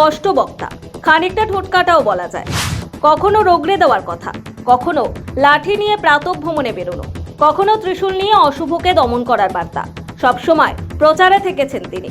স্পষ্ট বক্তা। খানিকটা ঠোটকাটাও বলা যায়। কখনো রোগড়ে দেওয়ার কথা, কখনো লাঠি নিয়ে প্রাতক ভ্রমণে বেরোনো, কখনো ত্রিশূল নিয়ে অশুভকে দমন করার বার্তা। সবসময় প্রচারে থেকেছেন তিনি।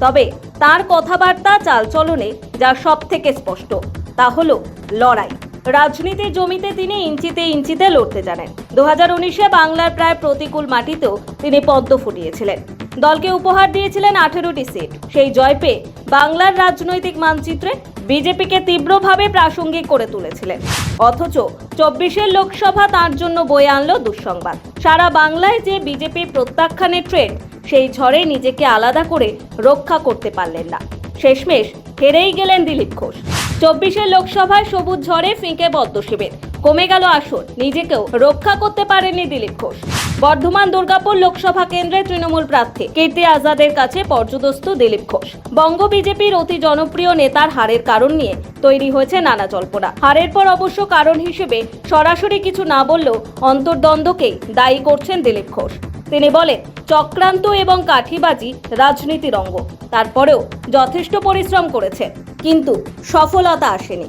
তবে তার কথাবার্তা চালচলনে যা সব থেকে স্পষ্ট, তা হলো লড়াই। রাজনীতির জমিতে তিনি ইঞ্চিতে ইঞ্চিতে লড়তে জানেন। দু হাজার উনিশে বাংলার প্রায় প্রতিকূল মাটিতেও তিনি পদ্ম ফুটিয়েছিলেন। দলকে উপহার দিয়েছিলেন আঠেরোটি সিট। সেই জয় পেয়ে বাংলার রাজনৈতিক মানচিত্রে বিজেপিকে তীব্রভাবে প্রাসঙ্গিক করে তুলেছিলেন। অথচ চব্বিশের লোকসভা তার জন্য বয়ে আনলো দুঃসংবাদ। সারা বাংলায় যে বিজেপি প্রত্যাখ্যানের ট্রেন্ড সেই ঝড়ে নিজেকে আলাদা করে রক্ষা করতে পারলেন না। শেষমেশ হেরেই গেলেন দিলীপ ঘোষ। চব্বিশের লোকসভায় সবুজ ঝড়ে ফিঁকে পদ্মশিবের কমে গেল আসন। নিজেকেও রক্ষা করতে পারেনি দিলীপ ঘোষ। বর্ধমান দুর্গাপুর লোকসভা কেন্দ্রে তৃণমূল প্রার্থী কীর্তি আজাদের কাছে পর্যদস্ত দিলীপ ঘোষ। বঙ্গ বিজেপির অতি জনপ্রিয় নেতার হারের কারণ নিয়ে তৈরি হয়েছে নানা জল্পনা। হারের পর অবশ্য কারণ হিসেবে সরাসরি কিছু না বললেও অন্তর্দ্বন্দ্বকেই দায়ী করছেন দিলীপ ঘোষ। তিনি বলেন, চক্রান্ত এবং কাঠিবাজি রাজনীতির অঙ্গ। তারপরেও যথেষ্ট পরিশ্রম করেছেন, কিন্তু সফলতা আসেনি।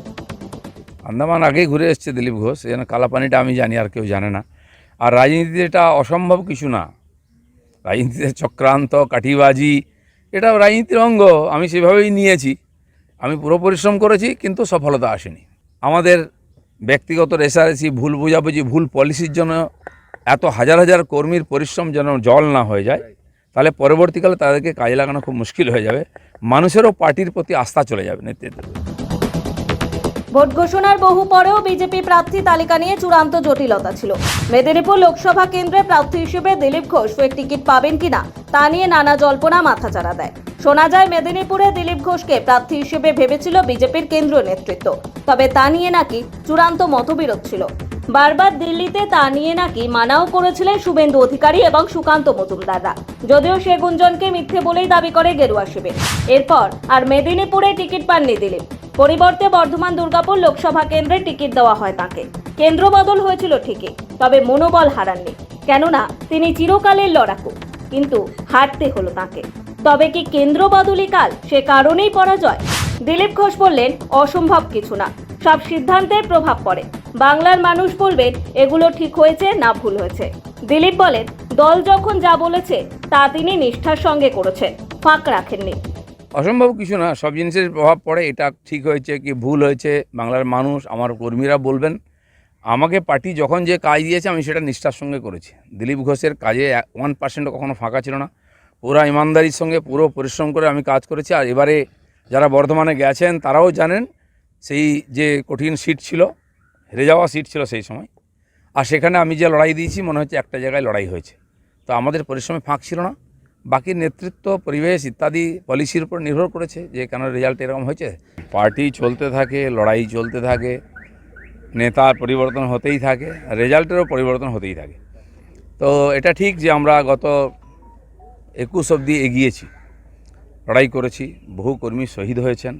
আন্দামান আগেই ঘুরে এসছে দিলীপ ঘোষ। যেন কালাপানিটা আমি জানি, আর কেউ জানে না। আর রাজনীতিতে এটা অসম্ভব কিছু না। রাজনীতিতে চক্রান্ত, কাঠিবাজি এটা রাজনীতির অঙ্গ। আমি সেভাবেই নিয়েছি। আমি পুরো পরিশ্রম করেছি, কিন্তু সফলতা আসেনি। আমাদের ব্যক্তিগত রেসারেসি ভুল বোঝাবুঝি, ভুল পলিসির জন্য এত হাজার হাজার কর্মীর পরিশ্রম যেন জল না হয়ে যায়, তাহলে পরবর্তীকালে তাদেরকে কাজে লাগানো খুব মুশকিল হয়ে যাবে। মানুষেরও পার্টির প্রতি আস্থা চলে যাবে নেতৃত্বের ভোট ঘোষণার বহু পরেও বিজেপি প্রার্থী তালিকা নিয়ে চূড়ান্ত জটিলতা ছিল। মেদিনীপুর লোকসভা কেন্দ্রে প্রার্থী হিসেবে দিলীপ ঘোষ ফের টিকিট পাবেন কিনা, তা নিয়ে নানা জল্পনা মাথাচাড়া দেয়। শোনা যায়, মেদিনীপুরে দিলীপ ঘোষকে প্রার্থী হিসেবে ভেবেছিল বিজেপির কেন্দ্রীয় নেতৃত্ব। তবে তা নিয়ে নাকি চূড়ান্ত মতবিরোধ ছিল। বারবার দিল্লিতে তা নিয়ে নাকি মানাও করেছিলেন শুভেন্দু অধিকারী এবং সুকান্ত মজুমদাররা। যদিও সে গুঞ্জনকে মিথ্যে বলেই দাবি করে গেরুয়া শিবির। এরপর আর মেদিনীপুরে টিকিট পাননি দিলীপ। পরিবর্তে বর্ধমান দুর্গাপুর লোকসভা কেন্দ্রে টিকিট দেওয়া হয় তাকে। কেন্দ্র বদল হয়েছিল ঠিকই, তবে মনোবল হারাননি। কেননা, তিনি চিরকালের লড়াকু, কিন্তু হারতে হলো তাকে। তবে কি কেন্দ্র বদলই কাল? সে কারণেই পরাজয়? দিলীপ ঘোষ বললেন, অসম্ভব কিছু না। সব সিদ্ধান্তের প্রভাব পড়ে। বাংলার মানুষ বলবেন এগুলো ঠিক হয়েছে না ভুল হয়েছে। দিলীপ বলেন দল যখন যা বলেছে, তা তিনি নিষ্ঠার সঙ্গে করেছেন। ফাঁক রাখেননি। অসম্ভব কিছু না, সব জিনিসের প্রভাব পড়ে, এটা ঠিক হয়েছে কি ভুল হয়েছে, বাংলার মানুষ, আমার কর্মীরা বলবেন। আমাকে পার্টি যখন যে কাজ দিয়েছে, আমি সেটা নিষ্ঠার সঙ্গে করেছি। দিলীপ ঘোষের কাজে ওয়ান পার্সেন্ট কখনো ফাঁকা ছিল না। পুরো ইমানদারির সঙ্গে পুরো পরিশ্রম করে আমি কাজ করেছি, আর এবারে যারা বর্ধমানে গেছেন, তারাও জানেন, সেই যে কঠিন সিট ছিল হেরে যাওয়া সিট ছিল সেই সময়। আর সেখানে আমি যে লড়াই দিয়েছি, মনে হচ্ছে একটা জায়গায় লড়াই হয়েছে। তো আমাদের পরিশ্রমে ফাঁক ছিল না। বাকি নেতৃত্ব, পরিবেশ ইত্যাদি পলিসির উপর নির্ভর করেছে যে কেন রেজাল্ট এরকম হয়েছে। পার্টি চলতে থাকে, লড়াই চলতে থাকে, নেতার পরিবর্তন হতেই থাকে রেজাল্টেরও পরিবর্তন হতেই থাকে। তো এটা ঠিক যে আমরা গত একুশ অবধি এগিয়েছি। লড়াই করেছি, বহু কর্মী শহীদ হয়েছেন।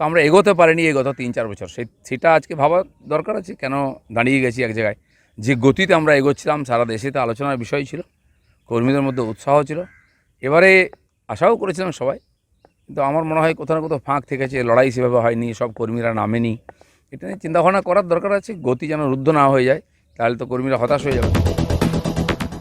তো আমরা এগোতে পারিনি এই গত তিন চার বছর। সেই সেটা আজকে ভাবা দরকার আছে, কেন দাঁড়িয়ে গেছি এক জায়গায়? যে গতিতে আমরা এগোচ্ছিলাম, সারা দেশে তো আলোচনার বিষয় ছিল, কর্মীদের মধ্যে উৎসাহ ছিল। এবারে আশাও করেছিলাম সবাই, কিন্তু আমার মনে হয় কোথাও না কোথাও ফাঁক থেকেছে, লড়াই সেভাবে হয়নি, সব কর্মীরা নামেনি। এটা নিয়ে চিন্তাভাবনা করার দরকার আছে, গতি যেন রুদ্ধ না হয়ে যায়, তাহলে তো কর্মীরা হতাশ হয়ে যাবে।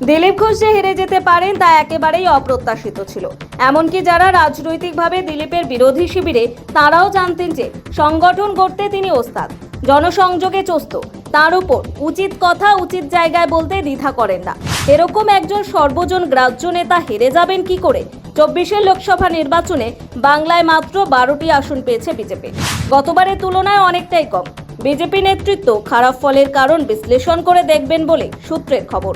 দিলীপ ঘোষ যে হেরে যেতে পারেন তা একেবারেই অপ্রত্যাশিত ছিল। এমনকি যারা রাজনৈতিকভাবে দিলীপের বিরোধী শিবিরে, তারাও জানতেন যে সংগঠন গড়তে তিনি ওস্তাদ। জনসংযোগে চস্ত। তার উপর উচিত কথা উচিত জায়গায় বলতে দ্বিধা করেন না। এরকম একজন সর্বজন গ্রাহ্য নেতা হেরে যাবেন কি করে? চব্বিশের লোকসভা নির্বাচনে বাংলায় মাত্র বারোটি আসন পেয়েছে বিজেপি। গতবারের তুলনায় অনেকটাই কম। বিজেপি নেতৃত্ব খারাপ ফলের কারণ বিশ্লেষণ করে দেখবেন বলে সূত্রের খবর।